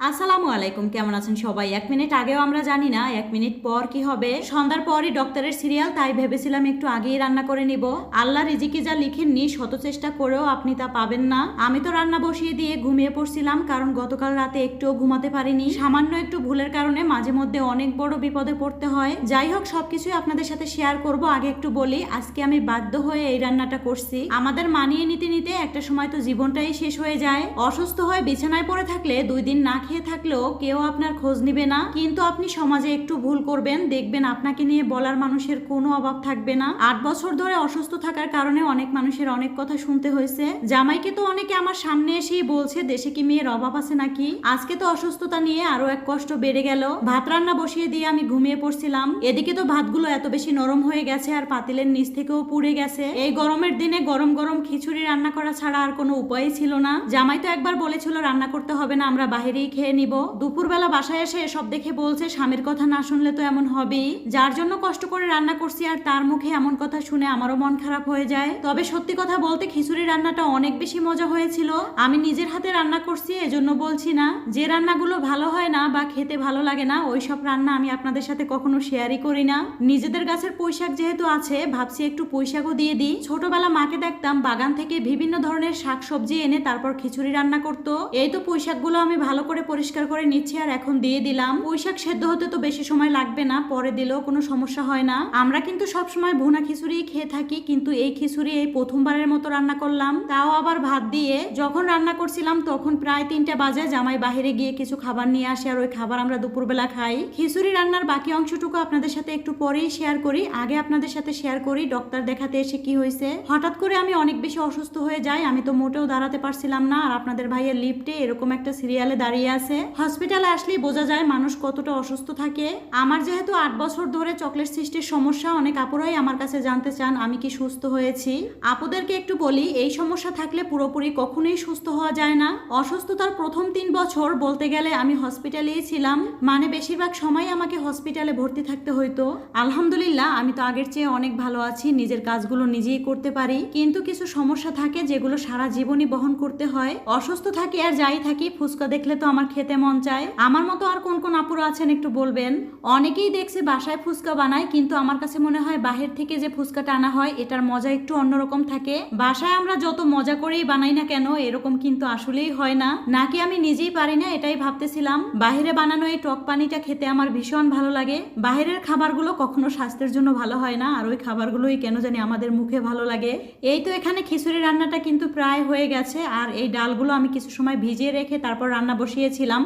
আসসালামু আলাইকুম, কেমন আছেন সবাই? এক মিনিট আগেও আমরা জানি না, এক মিনিট পর কি হবে। সন্ধ্যার পরই ডক্টরের সিরিয়াল, তাই ভেবেছিলাম একটু আগেই রান্না করে নিব। আল্লাহ রিজিকে যা লিখেননি, শত চেষ্টা করেও আপনি তা পাবেন না। আমি তো রান্না বসিয়ে দিয়ে ঘুমিয়ে পড়ছিলাম, কারণ গতকাল রাতে একটুও ঘুমাতে পারিনি। সামান্য একটু ভুলের কারণে মাঝে মধ্যে অনেক বড় বিপদে পড়তে হয়। যাই হোক, সবকিছুই আপনাদের সাথে শেয়ার করব। আগে একটু বলি, আজকে আমি বাধ্য হয়ে এই রান্নাটা করছি। আমাদের মানিয়ে নিতে নিতে একটা সময় তো জীবনটাই শেষ হয়ে যায়। অসুস্থ হয়ে বিছানায় পড়ে থাকলে দুই দিন না খেয়ে থাকলেও কেউ আপনার খোঁজ নিবে না। কিন্তু আপনি সমাজে একটু ভুল করবেন, দেখবেন আপনাকে নিয়ে বলার মানুষের কোনো অভাব থাকবে না। আট বছর ধরে অসুস্থ থাকার কারণে অনেক মানুষের অনেক কথা শুনতে হয়েছে। জামাইকে তো অনেকে আমার সামনে এসেই বলছে, দেশে কি মেয়ের অভাব আছে নাকি? আজকে তো অসুস্থতা নিয়ে আরও এক কষ্ট বেড়ে গেল। ভাত রান্না বসিয়ে দিয়ে আমি ঘুমিয়ে পড়ছিলাম। এদিকে তো ভাতগুলো এত বেশি নরম হয়ে গেছে আর পাতিলের নিচ থেকেও পুড়ে গেছে। এই গরমের দিনে গরম গরম খিচুড়ি রান্না করা ছাড়া আর কোনো উপায়ই ছিল না। জামাই তো একবার বলেছিল, রান্না করতে হবে না, আমরা বাহিরেই খেয়ে নিব। দুপুরবেলা বাসায় এসে এসব দেখে বলছে, স্বামীর কথা না শুনলে তো এমন হবেই। যার জন্য কষ্ট করে রান্না করছি আর তার মুখে এমন কথা শুনে আমারও মন খারাপ হয়ে যায়। তবে সত্যি কথা বলতে খিচুড়ি রান্নাটা অনেক বেশি মজা হয়েছিল। আমি নিজের হাতে রান্না করছি, এজন্য বলছি না। যে রান্নাগুলো ভালো হয় না বা খেতে ভালো লাগে না ওই সব রান্না আমি আপনাদের সাথে কখনো শেয়ারই করি না। নিজেদের গাছের পুঁইশাক যেহেতু আছে, ভাবছি একটু পুঁইশাকও দিয়ে দিই। ছোটবেলা মাকে দেখতাম বাগান থেকে বিভিন্ন ধরনের শাক সবজি এনে তারপর খিচুড়ি রান্না করতো। এই তো পুঁইশাকগুলো আমি ভালো করে পরিষ্কার করে নিচ্ছি আর এখন দিয়ে দিলাম। পুঁইশাক সেদ্ধ হতে তো বেশি সময় লাগবে না, পরে দিলেও কোনো সমস্যা হয় না। আমরা কিন্তু সব সময় ভুনা খিচুড়ি খেয়ে থাকি, কিন্তু এই খিচুড়ি এই প্রথমবারের মতো রান্না করলাম। তাও আবার ভাত দিয়ে যখন রান্না করছিলাম তখন প্রায় তিনটা বাজে, জামাই বাহিরে গিয়ে কিছু খাবার নিয়ে আসে আর ওই খাবার আমরা দুপুরবেলা খাই। খিচুড়ি রান্নার বাকি অংশটুকু আপনাদের সাথে একটু পরেই শেয়ার করি। আগে আপনাদের সাথে শেয়ার করি ডক্টর দেখাতে এসে কি হয়েছে। হঠাৎ করে আমি অনেক বেশি অসুস্থ হয়ে যাই, আমি তো মোটেও দাঁড়াতে পারছিলাম না। আর আপনাদের ভাইয়ের লিফটে এরকম একটা সিরিয়ালে দাঁড়িয়ে আছে? হসপিটালে আসলেই বোঝা যায় মানুষ কতটা অসুস্থ থাকে। আমার যেহেতু আট বছর ধরে চকলেট সৃষ্টির সমস্যা, অনেক আপুরাই আমার কাছে জানতে চান, আমি কি সুস্থ হয়েছি? আপুদেরকে একটু বলি, এই সমস্যা থাকলে পুরোপুরি কখনোই সুস্থ হওয়া যায় না। অসুস্থতার প্রথম তিন বছর বলতে গেলে আমি হসপিটালেই ছিলাম। মানে বেশিরভাগ সময় আমাকে হসপিটালে ভর্তি থাকতে হইতো। আলহামদুলিল্লাহ, আমি তো আগের চেয়ে অনেক ভালো আছি, নিজের কাজগুলো নিজেই করতে পারি। কিন্তু কিছু সমস্যা থাকে যেগুলো সারা জীবনই বহন করতে হয়। অসুস্থ থাকি আর যাই থাকি, ফুচকা দেখলে তো আমার খেতে মন চায়? আমার মতো আর কোন কোন আপুরা আছেন একটু বলবেন? অনেকেই দেখছে বাসায় ফুচকা বানায়, কিন্তু আমার কাছে মনে হয় বাহির থেকে যে ফুচকাটা আনা হয়, এটার মজা একটু অন্যরকম থাকে। বাসায় আমরা যত মজা করেই বানাই না কেন, এরকম কিন্তু আসলেই হয় না। নাকি আমি নিজেই পারি না, এটাই ভাবতেছিলাম। বাহিরে বানানো এই টক পানিটা খেতে আমার ভীষণ ভালো লাগে। বাহিরের খাবারগুলো কখনো স্বাস্থ্যের জন্য ভালো হয় না, আর ওই খাবারগুলোই কেন জানি আমাদের মুখে ভালো লাগে। এই তো এখানে খিচুড়ি রান্নাটা কিন্তু প্রায় হয়ে গেছে, আর এই ডালগুলো আমি কিছু সময় ভিজিয়ে রেখে তারপর রান্না বসিয়েছিলাম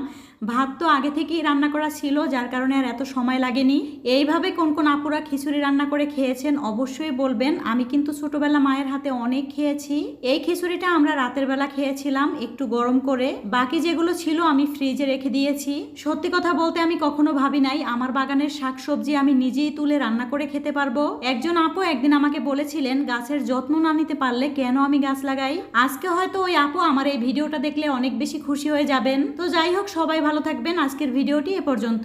ভাত তো আগে থেকেই রান্না করা ছিল, যার কারণে আর এত সময় লাগেনি। এইভাবে কোন কোন আপুরা খিচুড়ি রান্না করে খেয়েছেন অবশ্যই বলবেন। আমি কিন্তু ছোটবেলা মায়ের হাতে অনেক খেয়েছি। এই খিচুড়িটা আমরা রাতের বেলা খেয়েছিলাম, একটু গরম করে। বাকি যেগুলো ছিল আমি ফ্রিজে রেখে দিয়েছি। সত্যি কথা বলতে আমি কখনো ভাবি নাই, আমার বাগানের শাকসবজি আমি নিজেই তুলে রান্না করে খেতে পারব। একজন আপু একদিন আমাকে বলেছিলেন, গাছের যত্ন না নিতে পারলে কেন আমি গাছ লাগাই? আজকে হয়তো ওই আপু আমার এই ভিডিওটা দেখলে অনেক বেশি খুশি হয়ে যাবেন। তো যাই হোক সবাই ভালো থাকবেন। আজকের ভিডিওটি এ পর্যন্ত।